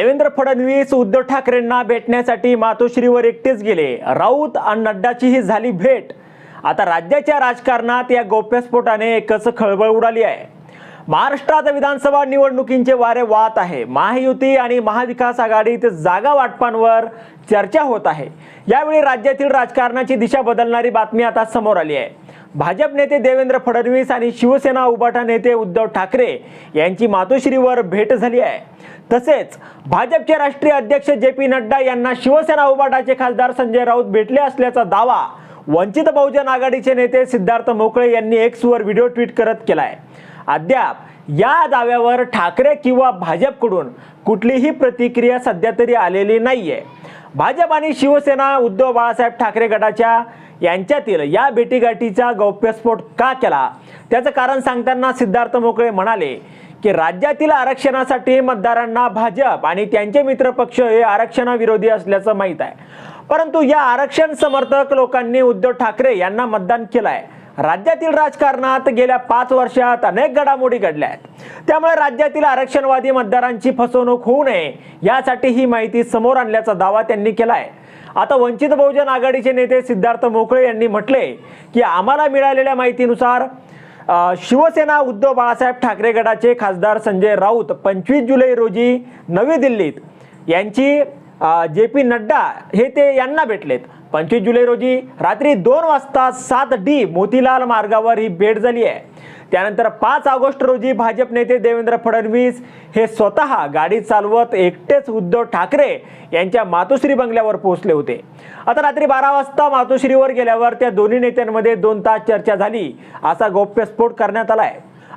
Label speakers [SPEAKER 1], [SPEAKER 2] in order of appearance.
[SPEAKER 1] देवेंद्र फडणवीस उद्धव ठाकरेंना भेटण्यासाठी मातोश्रीवर एकटेच गेले. राऊत आणि नड्डाचीही झाली भेट. आता राज्याच्या राजकारणात या गौप्यस्फोटाने एकच खळबळ उडाली आहे. महाराष्ट्रात विधानसभा निवडणुकींचे वारे वाहत आहे. महायुती आणि महाविकास आघाडीत जागा वाटपांवर चर्चा होत आहे. यावेळी राज्यातील राजकारणाची दिशा बदलणारी बातमी आता समोर आली आहे. भाजप नेते देवेंद्र फडणवीस आणि शिवसेना उभाटा नेते उद्धव ठाकरे यांची मातोश्रीवर भेट झाली आहे. तसेच भाजपचे राष्ट्रीय अध्यक्ष जे पी नड्डा यांना शिवसेना उभाटाचे खासदार संजय राऊत भेटले असल्याचा दावा वंचित बहुजन आघाडीचे नेते सिद्धार्थ मोकळे यांनी एक्सवर व्हिडिओ ट्विट करत केलाय. अद्याप या दाव्यावर ठाकरे किंवा भाजपकडून कुठलीही प्रतिक्रिया सध्या तरी आलेली नाहीये. भाजप आणि शिवसेना उद्धव बाळासाहेब ठाकरे गटाच्या यांच्यातील या भेटीगाठीचा गौप्यस्फोट का केला? त्याचं कारण सांगताना सिद्धार्थ मोकळे म्हणाले की राज्यातील आरक्षणासाठी मतदारांना भाजप आणि त्यांचे मित्रपक्ष हे आरक्षणाविरोधी असल्याचं माहीत आहे. परंतु या आरक्षण समर्थक लोकांनी उद्धव ठाकरे यांना मतदान केलं आहे राज्यातील राजकारणात गेल्या पाच वर्षात अनेक घडामोडी घडल्या आहेत. त्यामुळे राज्यातील आरक्षणवादी मतदारांची फसवणूक होऊ नये यासाठी ही माहिती समोर आणल्याचा दावा त्यांनी केला आहे आता वंचित बहुजन आघाडीचे नेते सिद्धार्थ मोकळे यांनी म्हटले की आम्हाला मिळालेल्या माहितीनुसार शिवसेना उद्धव बाळासाहेब ठाकरे गटाचे खासदार संजय राऊत पंचवीस जुलै रोजी नवी दिल्लीत यांची जे पी नड्डा हे ते यांना भेटलेत. पंचवीस जुलै रोजी रात्री दोन वाजता सात डी मोतीलाल मार्गावर ही भेट झाली आहे. त्यानंतर पाच ऑगस्ट रोजी भाजप नेते देवेंद्र फडणवीस हे स्वतः गाडी चालवत एकटेच उद्धव ठाकरे यांच्या मातोश्री बंगल्यावर पोहोचले होते. आता रात्री बारा वाजता मातोश्रीवर गेल्यावर त्या दोन्ही नेत्यांमध्ये दोन तास चर्चा झाली असा गौप्यस्फोट करण्यात आला आहे.